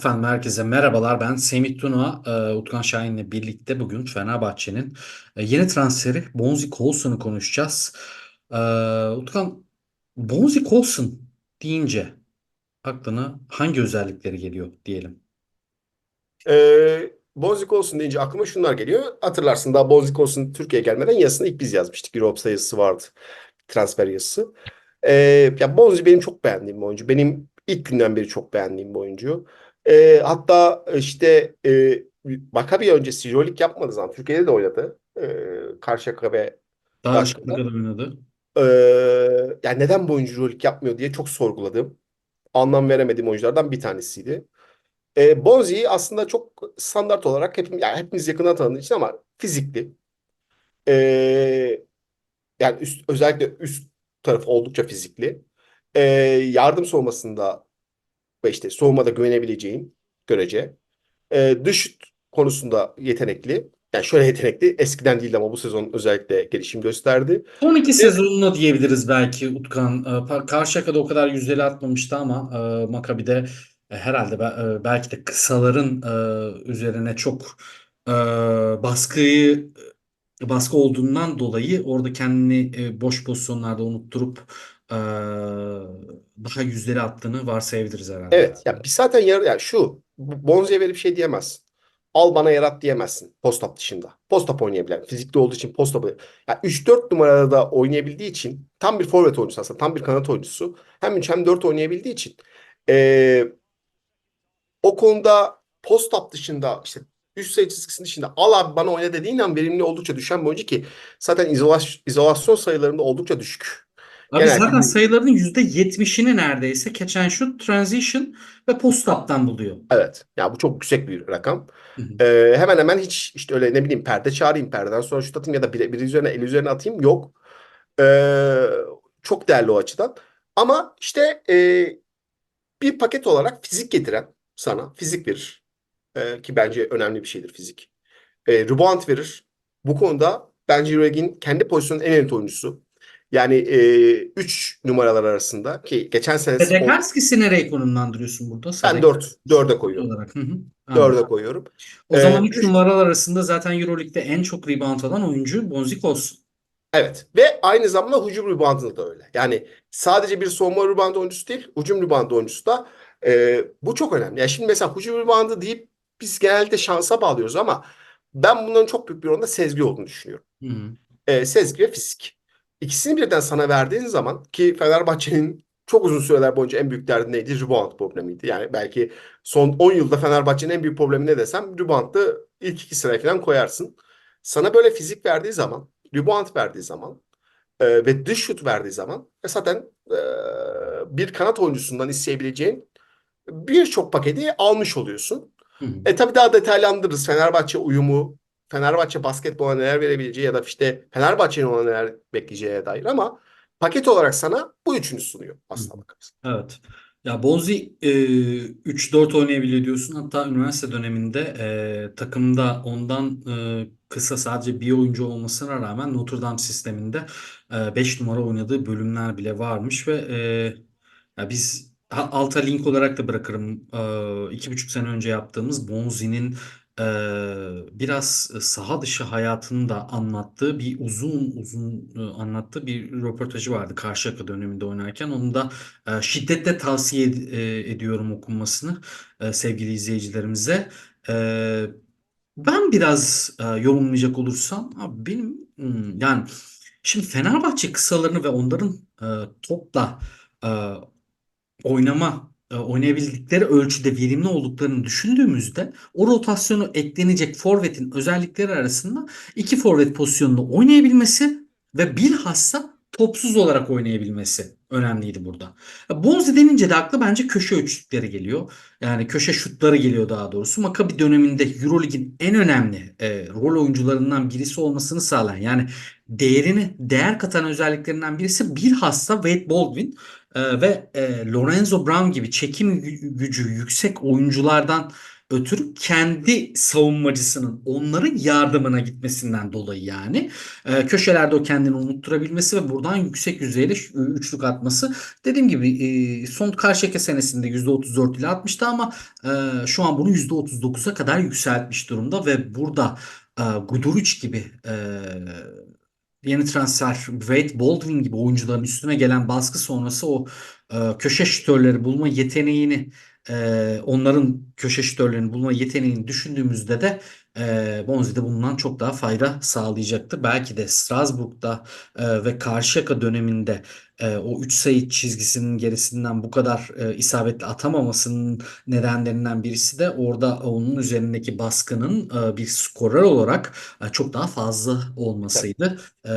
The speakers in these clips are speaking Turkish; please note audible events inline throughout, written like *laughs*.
Efendim herkese merhabalar. Ben Semih Tuna, e, Utkan Şahin'le birlikte bugün Fenerbahçe'nin e, yeni transferi Bonzi Colson'u konuşacağız. E, Utkan, Bonzi Colson deyince aklına hangi özellikleri geliyor diyelim? Ee, Bonzik olsun deyince aklıma şunlar geliyor. Hatırlarsın daha Bonzik olsun Türkiye'ye gelmeden yazısını ilk biz yazmıştık. Europs'ta yazısı vardı. Transfer yazısı. Ee, ya Bonzi benim çok beğendiğim bir oyuncu. Benim ilk günden beri çok beğendiğim bir oyuncu. Ee, hatta işte e, Maccabi öncesi Euroleague yapmadığı zaman Türkiye'de de oynadı. Ee, Karşıyaka ve Başka'da. kadar oynadı? Ee, yani neden bu oyuncu Euroleague yapmıyor diye çok sorguladım. Anlam veremediğim oyunculardan bir tanesiydi. E, Bonzi'yi aslında çok standart olarak hepimiz, yani hepimiz yakından tanıdığı için ama fizikli. E, yani üst, özellikle üst tarafı oldukça fizikli. E, yardım soğumasında ve işte soğumada güvenebileceğin görece. E, dış konusunda yetenekli. Yani şöyle yetenekli. Eskiden değildi ama bu sezon özellikle gelişim gösterdi. Son iki Ve sezonunu diyebiliriz belki Utkan. E, Karşıyaka'da o kadar yüzdeli atmamıştı ama e, Maccabi'de e, herhalde e, belki de kısaların e, üzerine çok e, baskıyı baskı olduğundan dolayı orada kendini boş pozisyonlarda unutturup daha yüzleri attığını varsayabiliriz herhalde. Evet ya biz zaten yar yani şu Bonzi'ye verip şey diyemezsin. Al bana yarat diyemezsin post-up dışında. Post-up oynayabilen, fizikli olduğu için post-up'ı ya 3-4 numarada da oynayabildiği için tam bir forvet oyuncusu aslında tam bir kanat oyuncusu. Hem 3 hem 4 oynayabildiği için eee, o konuda post-up dışında işte üst sayı çizgisinin dışında al abi bana oyna dediğin an verimli oldukça düşen bir oyuncu ki zaten izolasyon, izolasyon sayılarında oldukça düşük. Abi Genelde zaten sayılarının %70'ini neredeyse catch and shoot, transition ve post-up'tan buluyor. Evet. Ya bu çok yüksek bir rakam. Hı hı. Ee, hemen hemen hiç işte öyle ne bileyim perde çağırayım perdeden sonra şut atayım ya da biri, biri üzerine el üzerine atayım yok. Ee, çok değerli o açıdan. Ama işte e, bir paket olarak fizik getiren sana fizik verir. Ee, ki bence önemli bir şeydir fizik. E, rebound verir. Bu konuda bence Euroleague'in kendi pozisyonunun en elit oyuncusu. Yani 3 numaralar arasında ki geçen sene o, Fedekarskis'i nereye konumlandırıyorsun burada? ben Sadek 4 4'e koyuyorum. olarak. Hı hı. Anladım. 4'e koyuyorum. O zaman Ee, 3 numaralar arasında zaten Euroleague'de en çok rebound alan oyuncu Bonzi Colson. Evet ve aynı zamanda hücum reboundında da öyle. Yani sadece bir savunma rebound oyuncusu değil, hücum rebound oyuncusu da e, bu çok önemli. Yani şimdi mesela hücum reboundı deyip biz genelde şansa bağlıyoruz ama ben bunların çok büyük bir oranda sezgi olduğunu düşünüyorum. Hı hı. E, sezgi ve fizik. İkisini birden sana verdiğin zaman ki Fenerbahçe'nin çok uzun süreler boyunca en büyük derdi neydi? Rebound problemiydi. Yani belki son 10 yılda Fenerbahçe'nin en büyük problemi ne desem rebound'ı ilk iki sıraya falan koyarsın. Sana böyle fizik verdiği zaman, rebound verdiği zaman e, ve dış şut verdiği zaman e, zaten e, bir kanat oyuncusundan isteyebileceğin birçok paketi almış oluyorsun. Hı hı. E tabii daha detaylandırırız. Fenerbahçe uyumu, Fenerbahçe basketbola neler verebileceği ya da işte Fenerbahçe'nin ona neler bekleyeceğine dair ama paket olarak sana bu üçünü sunuyor aslında bakarsan. Evet. Ya Bonzi e, 3-4 oynayabiliyor diyorsun. Hatta üniversite döneminde e, takımda ondan e, kısa sadece bir oyuncu olmasına rağmen Notre Dame sisteminde 5 numara oynadığı bölümler bile varmış ve e, ya biz alta link olarak da bırakırım. E, iki buçuk sene önce yaptığımız Bonzi'nin e, biraz saha dışı hayatını da anlattığı bir uzun uzun e, anlattığı bir röportajı vardı Karşıyaka döneminde oynarken. Onu da e, şiddetle tavsiye e, ediyorum okunmasını e, sevgili izleyicilerimize. E, ben biraz e, yorumlayacak olursam abi benim hmm, yani şimdi Fenerbahçe kısalarını ve onların e, topla e, oynama e, oynayabildikleri ölçüde verimli olduklarını düşündüğümüzde o rotasyonu eklenecek forvetin özellikleri arasında iki forvet pozisyonunda oynayabilmesi ve bilhassa topsuz olarak oynayabilmesi önemliydi burada. Bonzi denince de akla bence köşe üçlükleri geliyor. Yani köşe şutları geliyor daha doğrusu. Maccabi döneminde Eurolig'in en önemli e, rol oyuncularından birisi olmasını sağlayan yani değerini değer katan özelliklerinden birisi bilhassa Wade Baldwin e, ve e, Lorenzo Brown gibi çekim gü- gücü yüksek oyunculardan ötürü kendi savunmacısının onların yardımına gitmesinden dolayı yani e, köşelerde o kendini unutturabilmesi ve buradan yüksek yüzeyli ş- üçlük atması. Dediğim gibi e, son Karşıyaka senesinde %34 ile atmıştı ama e, şu an bunu %39'a kadar yükseltmiş durumda ve burada e, Guduric gibi e, yeni transfer Wade Baldwin gibi oyuncuların üstüne gelen baskı sonrası o e, köşe şütörleri bulma yeteneğini e, onların köşe şütörlerini bulma yeteneğini düşündüğümüzde de e, Bonzi'de bundan çok daha fayda sağlayacaktır. Belki de Strasbourg'da e, ve Karşıyaka döneminde e, o 3 sayı çizgisinin gerisinden bu kadar e, isabetli atamamasının nedenlerinden birisi de orada onun üzerindeki baskının e, bir skorer olarak e, çok daha fazla olmasıydı. E,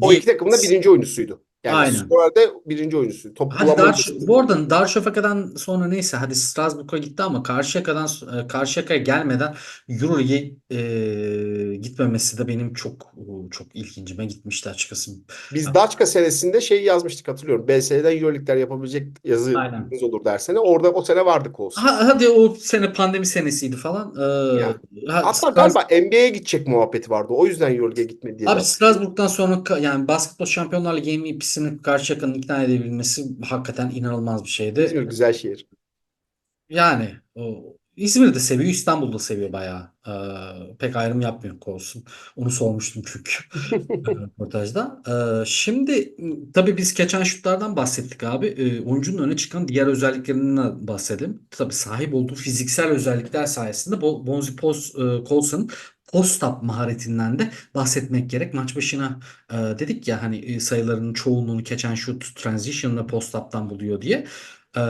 O iki takımın da birinci oyuncusuydu. Yani Aynen. skorerde birinci oyuncusuydu. Top Hadi Dar, bu arada Darüşşafaka'dan sonra neyse hadi Strasbourg'a gitti ama Karşıyaka'dan e, Karşıyaka'ya gelmeden Euroleague'e e, gitmemesi de benim çok çok ilgincime gitmişti açıkçası. Biz Daçka senesinde şey yazmıştık hatırlıyorum. BS'den Euroleague'ler yapabilecek yazı olur dersene. Orada o sene vardı Colts. Ha, hadi o sene pandemi senesiydi falan. Ee, Yani. ha, Hatta galiba NBA'ye gidecek muhabbeti vardı. O yüzden Euroleague'e gitmedi diye. Abi Strasbourg'dan sonra yani Basketbol Şampiyonlar Ligi MVP'sini Karşıyaka'nın ikna edebilmesi hakikaten inanılmaz bir şeydi. İzmir güzel şehir. Yani o, İzmir'de seviyor, İstanbul'da seviyor bayağı. Ee, pek ayrım yapmıyor Kolsun. Onu sormuştum çünkü *laughs* e, röportajda. Ee, şimdi tabii biz geçen şutlardan bahsettik abi. Ee, oyuncunun öne çıkan diğer özelliklerinden bahsedelim. Tabii sahip olduğu fiziksel özellikler sayesinde Bo- Bonzi Pos, e, Colson'ın post-up maharetinden de bahsetmek gerek. Maç başına e, dedik ya hani e, sayılarının çoğunluğunu geçen şut transition ve post-up'tan buluyor diye. Ee,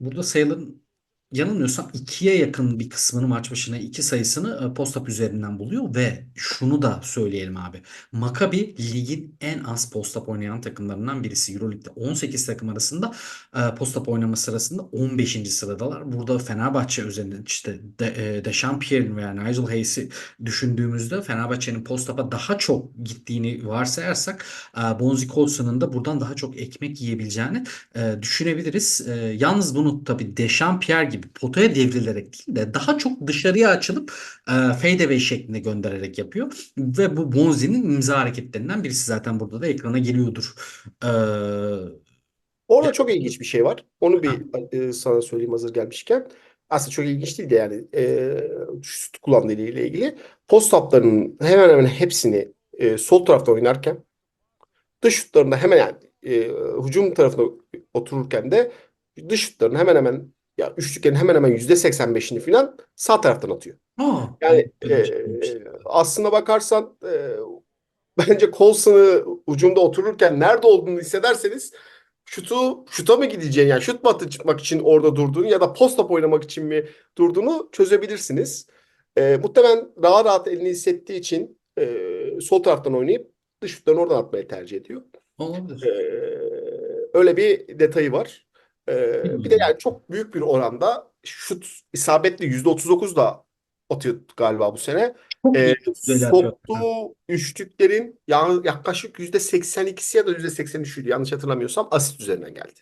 burada sayıların yanılmıyorsam ikiye yakın bir kısmını maç başına iki sayısını e, post-up üzerinden buluyor ve şunu da söyleyelim abi. Maccabi ligin en az post-up oynayan takımlarından birisi. Euroleague'de 18 takım arasında e, post-up oynama sırasında 15. sıradalar. Burada Fenerbahçe üzerinde işte de, e, Dechampierre'in veya Nigel Hayes'i düşündüğümüzde Fenerbahçe'nin post-up'a daha çok gittiğini varsayarsak Bonzi Colson'un da buradan daha çok ekmek yiyebileceğini düşünebiliriz. Yalnız bunu tabii Dechampierre gibi potaya devrilerek değil de daha çok dışarıya açılıp e, fadeaway şeklinde göndererek yapıyor. Ve bu Bonzi'nin imza hareketlerinden birisi zaten burada da ekrana geliyordur. E, Orada çok ilginç bir şey var. Onu bir e, sana söyleyeyim hazır gelmişken. Aslında çok ilginç değil de yani e, şut kullandığı ile ilgili. Post-up'larının hemen hemen hepsini e, sol tarafta oynarken dış şutlarında hemen yani e, hücum tarafına otururken de dış şutlarının hemen hemen ya üçlüklerin hemen hemen %85'ini falan sağ taraftan atıyor. aa, Yani şey e, aslına bakarsan e, bence Colson'ı ucumda otururken nerede olduğunu hissederseniz şutu şuta mı gideceğini yani şut mu atmak için orada durduğunu ya da post-up oynamak için mi durduğunu çözebilirsiniz. E, muhtemelen daha rahat elini hissettiği için e, sol taraftan oynayıp dış şutlarını oradan atmayı tercih ediyor. Olabilir. E, öyle bir detayı var. E, bir de yani çok büyük bir oranda şut isabetli %39 da atıyor galiba bu sene. Çok E, atıyor. soktuğu üçlüklerin ya- yaklaşık %82'si ya da %83'üydü yanlış hatırlamıyorsam asist üzerinden geldi.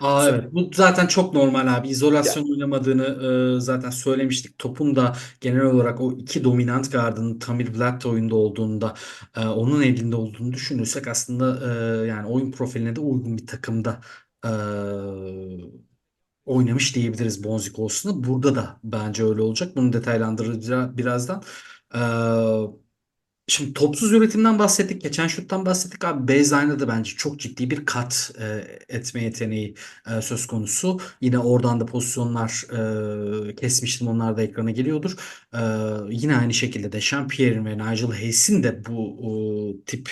Aa, evet. Bu zaten çok normal abi. İzolasyon oynamadığını e, zaten söylemiştik. Topun da genel olarak o iki dominant gardının Tamir Blatt oyunda olduğunda e, onun elinde olduğunu düşünürsek aslında e, yani oyun profiline de uygun bir takımda e, oynamış diyebiliriz Bonzi konusunda. Burada da bence öyle olacak. Bunu detaylandıracağız birazdan. E, Şimdi topsuz üretimden bahsettik. Geçen şuttan bahsettik abi. Baseline'da da bence çok ciddi bir kat e, etme yeteneği e, söz konusu. Yine oradan da pozisyonlar e, kesmiştim. Onlar da ekrana geliyordur. E, yine aynı şekilde de Champierre'in ve Nigel Hayes'in de bu o, tip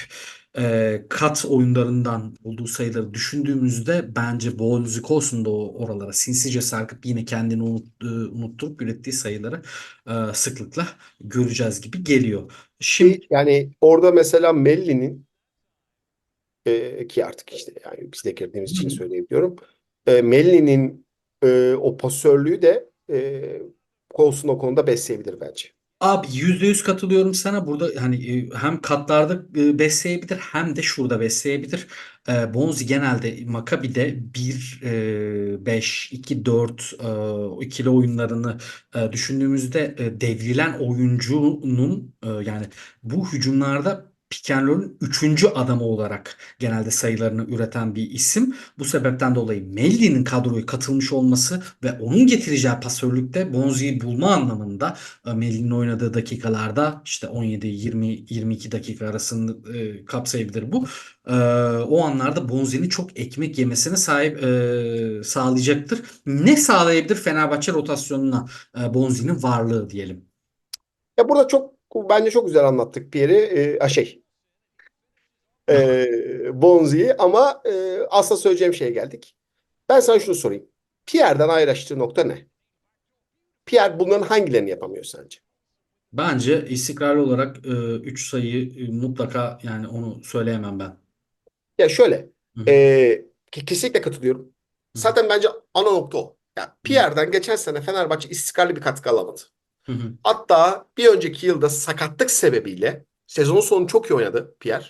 e, kat oyunlarından olduğu sayıları düşündüğümüzde bence Bonzi Colson da o oralara sinsice sarkıp yine kendini unut, e, unutturup ürettiği sayıları e, sıklıkla göreceğiz gibi geliyor. Şimdi Ki yani orada mesela Melli'nin e, ki artık işte yani biz de girdiğimiz için söyleyebiliyorum. E, Melli'nin e, o pasörlüğü de e, Colson o konuda besleyebilir bence. Abi %100 katılıyorum sana. Burada hani e, hem katlarda e, besleyebilir hem de şurada besleyebilir. e, Bonzi genelde Maccabi'de 1 e, 5 2 4 e, ikili oyunlarını e, düşündüğümüzde e, devrilen oyuncunun e, yani bu hücumlarda pick üçüncü adamı olarak genelde sayılarını üreten bir isim. Bu sebepten dolayı Melli'nin kadroya katılmış olması ve onun getireceği pasörlükte Bonzi'yi bulma anlamında e, Melli'nin oynadığı dakikalarda işte 17-20-22 dakika arasını e, kapsayabilir bu. E, o anlarda Bonzi'nin çok ekmek yemesine sahip e, sağlayacaktır. Ne sağlayabilir Fenerbahçe rotasyonuna e, Bonzi'nin varlığı diyelim. Ya burada çok bence çok güzel anlattık Pierre'i. A, şey e, Bonzi'yi ama e, aslında söyleyeceğim şeye geldik. Ben sana şunu sorayım. Pierre'den ayrıştığı nokta ne? Pierre bunların hangilerini yapamıyor sence? Bence istikrarlı olarak 3 sayı e, mutlaka yani onu söyleyemem ben. Ya şöyle Hı hı. e, ke- kesinlikle katılıyorum. Zaten bence ana nokta o. Ya Pierre'den geçen sene Fenerbahçe istikrarlı bir katkı alamadı. Hı hı. Hatta bir önceki yılda sakatlık sebebiyle sezonun sonu çok iyi oynadı Pierre.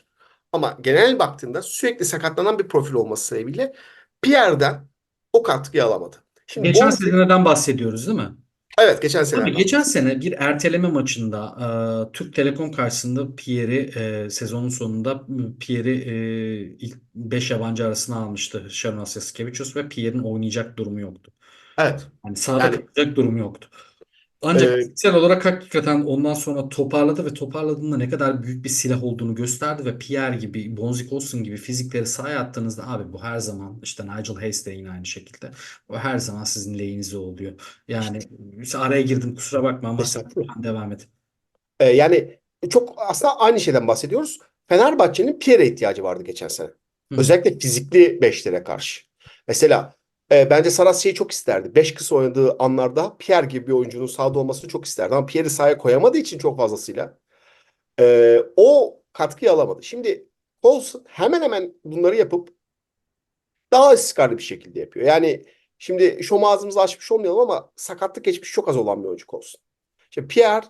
Ama genel baktığında sürekli sakatlanan bir profil olması sebebiyle Pierre'den o katkıyı alamadı. Şimdi Geçen Bonzi seneden bahsediyoruz değil mi? evet geçen Abi seneden. geçen sene bir erteleme maçında e, Türk Telekom karşısında Pierre'i e, sezonun sonunda Pierre'i e, ilk 5 yabancı arasına almıştı Sharon Jasikevičius ve Pierre'in oynayacak durumu yoktu. Evet. Yani sahada Yani kalacak durumu yoktu. Ancak e, fiziksel olarak hakikaten ondan sonra toparladı ve toparladığında ne kadar büyük bir silah olduğunu gösterdi ve Pierre gibi, Bonzi Olsen gibi fizikleri sahaya attığınızda abi bu her zaman işte Nigel Hayes de yine aynı şekilde. O her zaman sizin lehinize oluyor. Yani işte araya girdim kusura bakma ama sen estağfurullah. sen devam et. E, yani çok aslında aynı şeyden bahsediyoruz. Fenerbahçe'nin Pierre'e ihtiyacı vardı geçen sene. Hı hı. Özellikle fizikli beşlere karşı. Mesela e, bence Saras şeyi çok isterdi. Beş kısa oynadığı anlarda Pierre gibi bir oyuncunun sahada olmasını çok isterdi. Ama Pierre'i sahaya koyamadığı için çok fazlasıyla e, o katkıyı alamadı. Şimdi Olsun hemen hemen bunları yapıp daha istikrarlı bir şekilde yapıyor. Yani şimdi şom ağzımızı açmış olmayalım ama sakatlık geçmiş çok az olan bir oyuncu olsun. Şimdi Pierre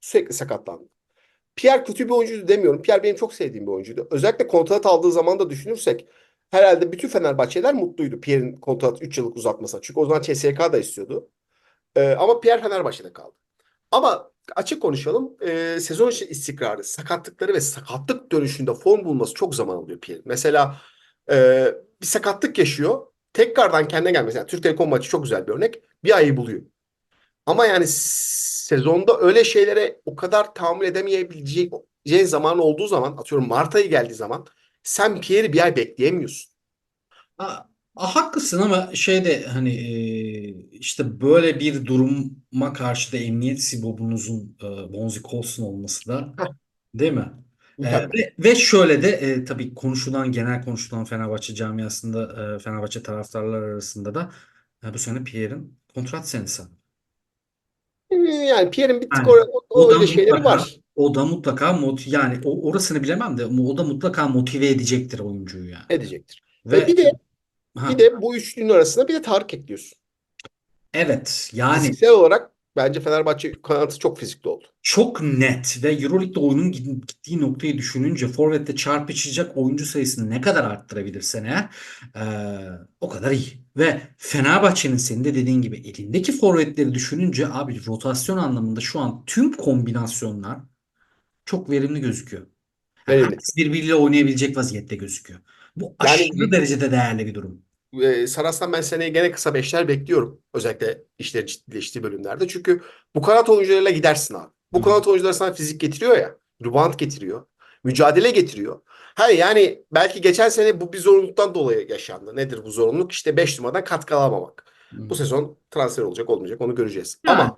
sürekli sakatlandı. Pierre kötü bir oyuncuydu demiyorum. Pierre benim çok sevdiğim bir oyuncuydu. Özellikle kontrat aldığı zaman da düşünürsek herhalde bütün Fenerbahçeliler mutluydu Pierre'in kontrat 3 yıllık uzatmasına. Çünkü o zaman CSK da istiyordu. Ee, ama Pierre Fenerbahçe'de kaldı. Ama açık konuşalım. Ee, sezon içi istikrarı, sakatlıkları ve sakatlık dönüşünde form bulması çok zaman alıyor Pierre. Mesela e, bir sakatlık yaşıyor. Tekrardan kendine gelmesi. Yani Türk Telekom maçı çok güzel bir örnek. Bir ayı buluyor. Ama yani sezonda öyle şeylere o kadar tahammül edemeyebileceği zaman olduğu zaman atıyorum Mart ayı geldiği zaman sen Pierre'i bir ay bekleyemiyorsun. A- a- haklısın ama şeyde hani e, işte böyle bir duruma karşı da emniyet sibobunuzun e, Bonzi Colson olması da Heh, değil mi? E, ve, ve şöyle de e, tabii konuşulan genel konuşulan Fenerbahçe camiasında e, Fenerbahçe taraftarlar arasında da e, bu sene Pierre'in kontrat senesi. Yani Pierre'in bir tık Yani o, o öyle şeyleri mutlaka var. O da mutlaka mot yani o, orasını bilemem de o da mutlaka motive edecektir oyuncuyu yani. Edecektir. Ve Ve bir de ha, bir de bu üçlünün arasına bir de Tarık ekliyorsun. evet yani Fiziksel olarak bence Fenerbahçe kanatı çok fizikli oldu. çok net ve Euroleague'de oyunun gittiği noktayı düşününce Forvet'te çarpışacak oyuncu sayısını ne kadar arttırabilirsen eğer eee, o kadar iyi. Ve Fenerbahçe'nin senin de dediğin gibi elindeki forvetleri düşününce abi rotasyon anlamında şu an tüm kombinasyonlar çok verimli gözüküyor. Yani herkes birbiriyle oynayabilecek vaziyette gözüküyor. Bu Yani aşırı derecede değerli bir durum. e, Saras'tan ben seneye gene kısa beşler bekliyorum. Özellikle işlerin ciddileştiği bölümlerde. Çünkü bu kanat oyuncularıyla gidersin abi. Bu hı. kanat oyuncuları sana fizik getiriyor ya. Rebound getiriyor. Mücadele getiriyor. Hayır yani belki geçen sene bu bir zorunluluktan dolayı yaşandı. Nedir bu zorunluluk? İşte 5 numaradan katkı alamamak. Hı. Bu sezon transfer olacak olmayacak onu göreceğiz. Yani Ama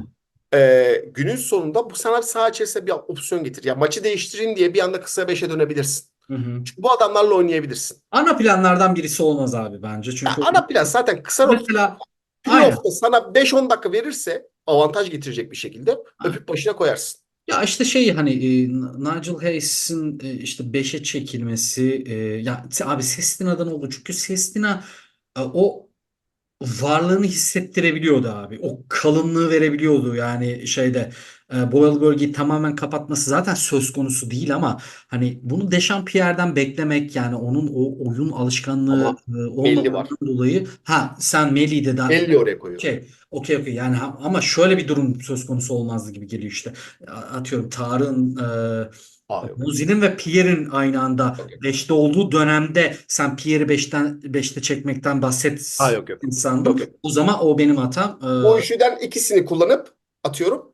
e, günün sonunda bu sana saha içerisinde bir opsiyon getir. Ya maçı değiştireyim diye bir anda kısa 5'e dönebilirsin. hı hı. Çünkü bu adamlarla oynayabilirsin. Ana planlardan birisi olmaz abi bence. Ya Çünkü ana plan zaten kısa mesela aynen. Playoff'ta sana 5-10 dakika verirse avantaj getirecek bir şekilde öpüp başına koyarsın. Ya işte şey hani e, Nigel Hayes'in e, işte 5'e çekilmesi e, ya abi Sestina'dan oldu çünkü Sestina e, o varlığını hissettirebiliyordu abi. O kalınlığı verebiliyordu yani şeyde e, boyalı bölgeyi tamamen kapatması zaten söz konusu değil ama hani bunu Dechampierre'den beklemek yani onun o oyun alışkanlığı e, olmadığından dolayı ha sen Melli'yi de daha Melli oraya koyuyorum. Okey, okey, okey. Yani ha- ama şöyle bir durum söz konusu olmazdı gibi geliyor işte. Atıyorum Tarık'ın, e. Muzi'nin ve Pierre'in aynı anda Okey. 5'te olduğu dönemde sen Pierre'i 5'ten 5'te çekmekten bahset Aa yok yok. sandım. Yok yok. O zaman o benim hatam. E, Bu üçlüden ikisini kullanıp atıyorum.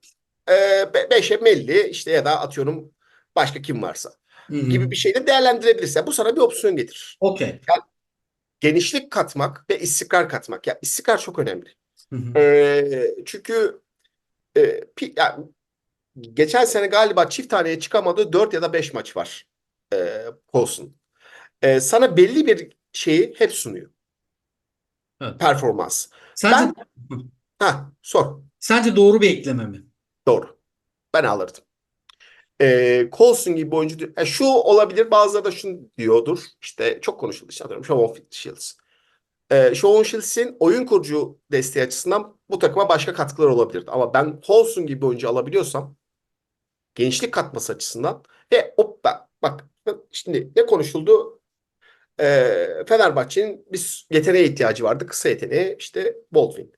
E, be- beşe Melli işte ya da atıyorum başka kim varsa hı hı. gibi bir şeyde değerlendirebilirsin. Bu sana bir opsiyon getirir. Okey. Genişlik katmak ve istikrar katmak. Ya istikrar çok önemli. Hı hı. E, çünkü e, pi- ya, geçen sene galiba çift taneye çıkamadığı 4 ya da 5 maç var. E, Paulson. E, sana belli bir şeyi hep sunuyor. Evet. Performans. Sence Ben ha sor. sence doğru bir ekleme mi? Doğru. Ben alırdım. Ee, Coulson gibi oyuncu. E, şu olabilir bazıları da şunu diyordur. İşte çok konuşuldu işte atıyorum Shavon Shields. Ee, Shavon Shields'in oyun kurucu desteği açısından bu takıma başka katkılar olabilirdi. Ama ben Coulson gibi oyuncu alabiliyorsam gençlik katması açısından ve hop bak, şimdi ne konuşuldu? Ee, Fenerbahçe'nin bir yeteneğe ihtiyacı vardı. Kısa yeteneği işte Baldwin.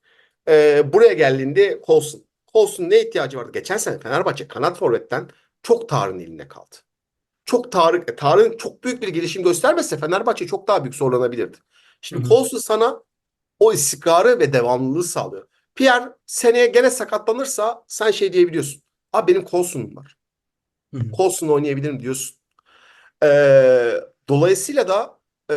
Ee, buraya geldiğinde Coulson. Coulson ne ihtiyacı vardı? Geçen sene Fenerbahçe kanat forvetten çok Tarık'ın elinde kaldı. Çok Tarık, e, Tarık'ın çok büyük bir gelişim göstermezse Fenerbahçe çok daha büyük zorlanabilirdi. Şimdi Hı hı. Coulson sana o istikrarı ve devamlılığı sağlıyor. Pierre seneye gene sakatlanırsa sen şey diyebiliyorsun. Abi benim Coulson'um var. Coulson'la oynayabilirim diyorsun. Ee, dolayısıyla da e,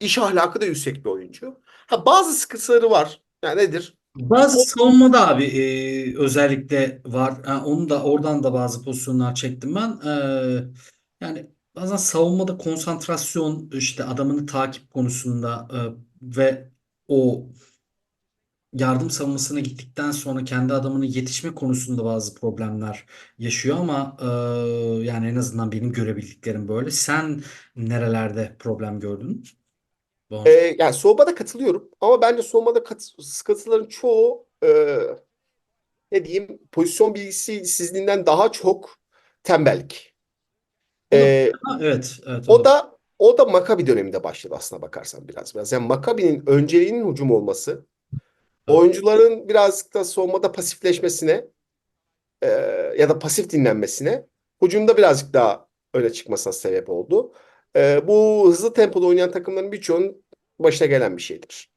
iş ahlakı da yüksek bir oyuncu. Ha, bazı sıkıntıları var. Yani nedir? Bazı savunmada abi e, özellikle var. Ha, onu da oradan da bazı pozisyonlar çektim ben. E, yani bazen savunmada konsantrasyon işte adamını takip konusunda e, ve o yardım savunmasına gittikten sonra kendi adamına yetişme konusunda bazı problemler yaşıyor ama e, yani en azından benim görebildiklerim böyle. Sen nerelerde problem gördün? Bon. Ee, yani soğumada katılıyorum. Ama bence soğumada kat, sıkıntıların çoğu e, ne diyeyim pozisyon bilgisizliğinden daha çok tembellik. O Ha, evet, evet. o da o da Maccabi döneminde başladı aslına bakarsan biraz biraz. Yani Maccabi'nin önceliğinin hücum olması, oyuncuların birazcık da soğumada pasifleşmesine e, ya da pasif dinlenmesine, hücumda birazcık daha öne çıkmasına sebep oldu. E, bu hızlı tempoda oynayan takımların birçoğunun başına gelen bir şeydir.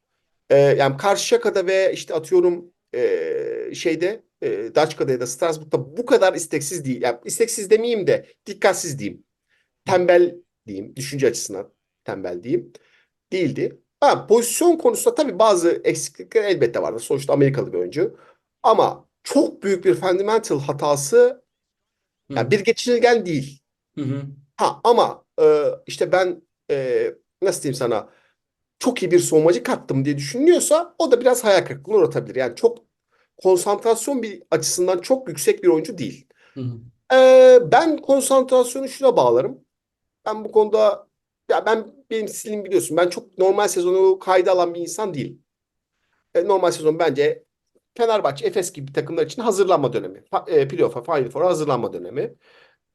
E, yani Karşıyaka'da ve işte atıyorum e, şeyde e, Daçka'da ya da Strasbourg'da bu kadar isteksiz değil. Yani isteksiz demeyeyim de dikkatsiz diyeyim. Tembel diyeyim. Düşünce açısından tembel diyeyim. Değildi. Ha, pozisyon konusunda tabii bazı eksiklikler elbette vardı. Sonuçta Amerikalı bir oyuncu. Ama çok büyük bir fundamental hatası Hı yani bir geçirgen değil. hı hı. Ha ama e, işte ben e, nasıl diyeyim sana çok iyi bir savunmacı kattım diye düşünüyorsa o da biraz hayal kırıklığına uğratabilir. Yani çok konsantrasyon bir açısından çok yüksek bir oyuncu değil. Hı hı. Ee, ben konsantrasyonu şuna bağlarım. Ben bu konuda ya ben benim stilim biliyorsun. Ben çok normal sezonu kayda alan bir insan değilim. E, normal sezon bence Fenerbahçe, Efes gibi takımlar için hazırlanma dönemi. E, playoff'a, Final Four'a hazırlanma dönemi.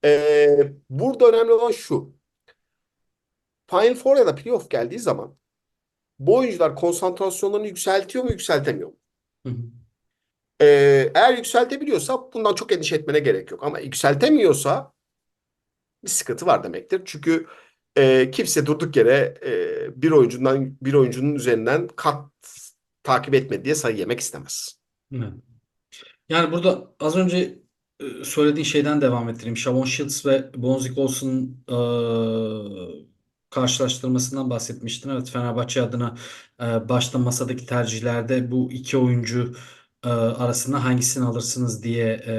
E, burada önemli olan şu. Final Four ya da playoff geldiği zaman bu oyuncular konsantrasyonlarını yükseltiyor mu, yükseltemiyor mu? Hı hı. Ee, eğer yükseltebiliyorsa bundan çok endişe etmene gerek yok. Ama yükseltemiyorsa bir sıkıntı var demektir. Çünkü e, kimse durduk yere e, bir oyuncundan bir oyuncunun üzerinden kat takip etmedi diye sayı yemek istemez. Yani burada az önce e, söylediğin şeyden devam ettireyim. Shavon Shields ve Bonzi Olsen'ın e, karşılaştırmasından bahsetmiştin. Evet Fenerbahçe adına e, başta masadaki tercihlerde bu iki oyuncu e, arasında hangisini alırsınız diye e,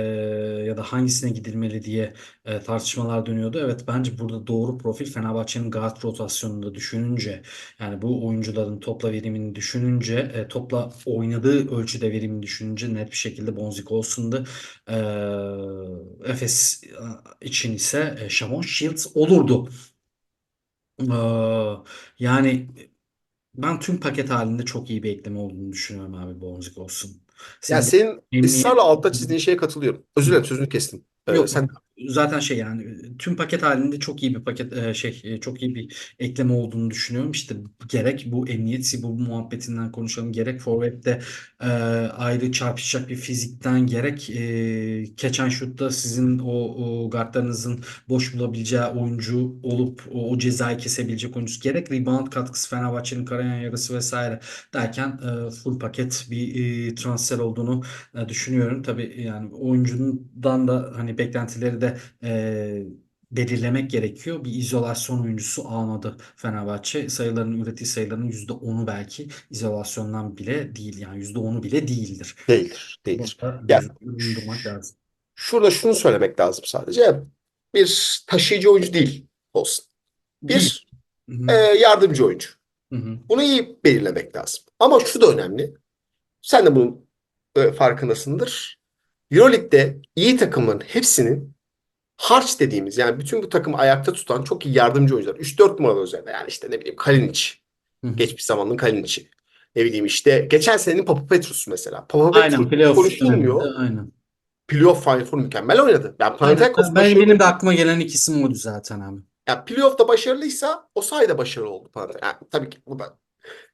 ya da hangisine gidilmeli diye e, tartışmalar dönüyordu. Evet bence burada doğru profil Fenerbahçe'nin guard rotasyonunu da düşününce yani bu oyuncuların topla verimini düşününce, topla oynadığı ölçüde verimini düşününce net bir şekilde Bonzi Olsen'dı. E, Efes için ise Shavon Shields olurdu. Yani ben tüm paket halinde çok iyi bir ekleme olduğunu düşünüyorum abi Bonzi Olsen. Ya Senin de senin ısrarla altta çizdiğin şeye katılıyorum. Özür dilerim sözünü kestim. Ee, Yok sen zaten şey yani tüm paket halinde çok iyi bir paket e, şey e, çok iyi bir ekleme olduğunu düşünüyorum. İşte gerek bu emniyet bu muhabbetinden konuşalım gerek forvette e, ayrı çarpışacak bir fizikten gerek catch and shoot'ta sizin o, o guardlarınızın boş bulabileceği oyuncu olup o, o cezayı kesebilecek oyuncusu gerek rebound katkısı Fenerbahçe'nin karayan yarısı vesaire derken full paket bir transfer olduğunu düşünüyorum. Tabii yani oyuncundan da hani beklentileri de e, belirlemek gerekiyor. Bir izolasyon oyuncusu almadı Fenerbahçe. Sayıların ürettiği sayıların %10'u belki izolasyondan bile değil. Yani %10'u bile değildir. değildir, değildir. Burada Ya göz bulundurmak lazım. şurada şunu söylemek lazım sadece. Bir taşıyıcı oyuncu değil olsun. Bir Hı e, yardımcı oyuncu. Hı hı. Bunu iyi belirlemek lazım. Ama şu da önemli. Sen de bunun e, farkındasındır. Euroleague'de iyi takımların hepsinin harç dediğimiz yani bütün bu takımı ayakta tutan çok iyi yardımcı oyuncular. 3-4 numaralı üzerinde yani işte ne bileyim Kalinic. Hı. Geçmiş zamanın Kalinic'i. Ne bileyim işte geçen senenin Papapetrus mesela. Aynen Papapetrus playoff konuşulmuyor. döneminde aynen. Playoff Final Four mükemmel oynadı. Yani. Panathinaikos Ben, benim de aklıma gelen iki isim oydu zaten abi. Yani playoff'ta başarılıysa o sayede başarılı oldu Panathinaikos. Yani tabii ki bu da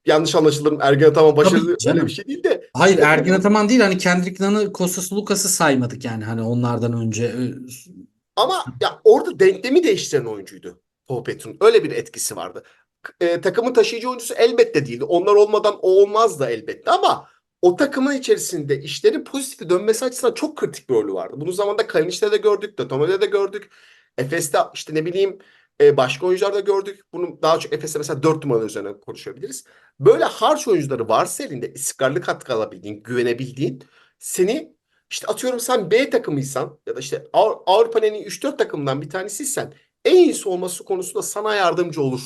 yanlış anlaşılırım. Ergen Ataman başarılı öyle bir şey değil de Hayır bu Ataman değil hani Kendrick Nunn'ı Kostas Lukas'ı saymadık yani hani onlardan önce. Ama ya orada denklemi değiştiren oyuncuydu Papapetrus'un. Öyle bir etkisi vardı. E, takımın taşıyıcı oyuncusu elbette değildi. Onlar olmadan o olmaz da elbette ama o takımın içerisinde işlerin pozitife dönmesi açısından çok kritik bir rolü vardı. Bunu zamanda Kalinic'te de gördük, Datome'de de gördük. Efes'te işte ne bileyim e, başka oyuncularda gördük. Bunu daha çok Efes'te mesela 4 numara üzerine konuşabiliriz. Böyle harç oyuncuları varsa elinde istikrarlı katkı alabildiğin, güvenebildiğin seni işte atıyorum sen B takımıysan ya da işte Av- Avrupa'nın en iyi 3-4 takımından bir tanesiysen en iyisi olması konusunda sana yardımcı olur.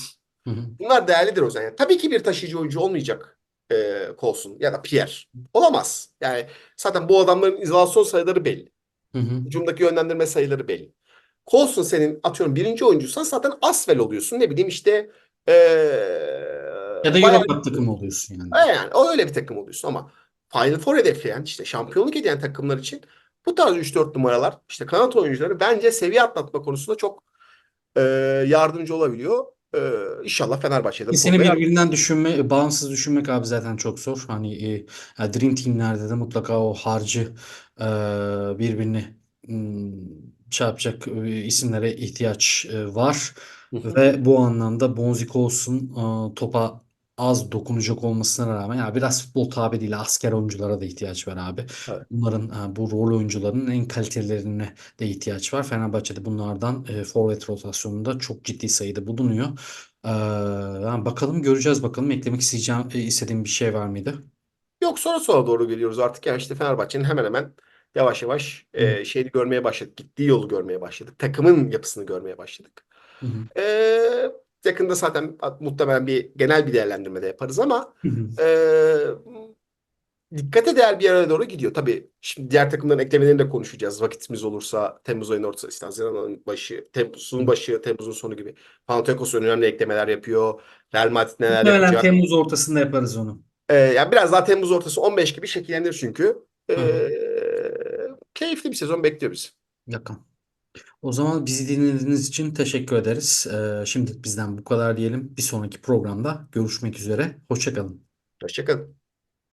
Hı hı. Bunlar değerlidir o yüzden. Yani tabii ki bir taşıyıcı oyuncu olmayacak e, Coulson ya da Pierre. Olamaz. Yani zaten bu adamların izolasyon sayıları belli. Hı hı. Hücumdaki yönlendirme sayıları belli. Coulson senin atıyorum birinci oyuncuysan zaten Asvel oluyorsun. Ne bileyim işte e, Ya da Eurocup takımı oluyorsun yani. yani öyle bir takım oluyorsun ama Final Four hedefleyen işte şampiyonluk eden takımlar için bu tarz 3-4 numaralar işte kanat oyuncuları bence seviye atlatma konusunda çok e, yardımcı olabiliyor. E, inşallah Fenerbahçe'de İkisini yardım- birbirinden düşünme, bağımsız düşünmek abi zaten çok zor. Hani e, Dream Team'lerde de mutlaka o harcı e, birbirini yapacak e, isimlere ihtiyaç e, var. Hı hı. Ve bu anlamda Bonzik olsun e, topa az dokunacak olmasına rağmen ya biraz futbol tabiriyle asker oyunculara da ihtiyaç var abi. Evet. Bunların e, bu rol oyuncularının en kalitelerine de ihtiyaç var. Fenerbahçe'de bunlardan e, forvet rotasyonunda çok ciddi sayıda bulunuyor. Yani bakalım göreceğiz bakalım. Eklemek isteyeceğim, e, istediğim bir şey var mıydı? Yok sonra sonra doğru geliyoruz artık. Yani işte Fenerbahçe'nin hemen hemen yavaş yavaş Hı. e, şeyini görmeye başladık. Gittiği yolu görmeye başladık. Takımın yapısını görmeye başladık. Hı hı. E, yakında zaten muhtemelen bir genel bir değerlendirme de yaparız ama e, dikkate değer bir yere doğru gidiyor. Tabii şimdi diğer takımların eklemelerini de konuşacağız. Vakitimiz olursa Temmuz ayının ortası, işte Haziran ayının başı, Temmuz'un başı, Temmuz'un sonu gibi. Panathinaikos önemli eklemeler yapıyor. Real Madrid neler Muhtemelen yapacak. Temmuz ortasında yaparız onu. Ee, yani biraz daha Temmuz ortası 15 gibi şekillenir çünkü. Ee, keyifli bir sezon bekliyor bizi. Yakın. O zaman bizi dinlediğiniz için teşekkür ederiz. Ee, şimdilik bizden bu kadar diyelim. Bir sonraki programda görüşmek üzere. Hoşça kalın. Hoşçakalın.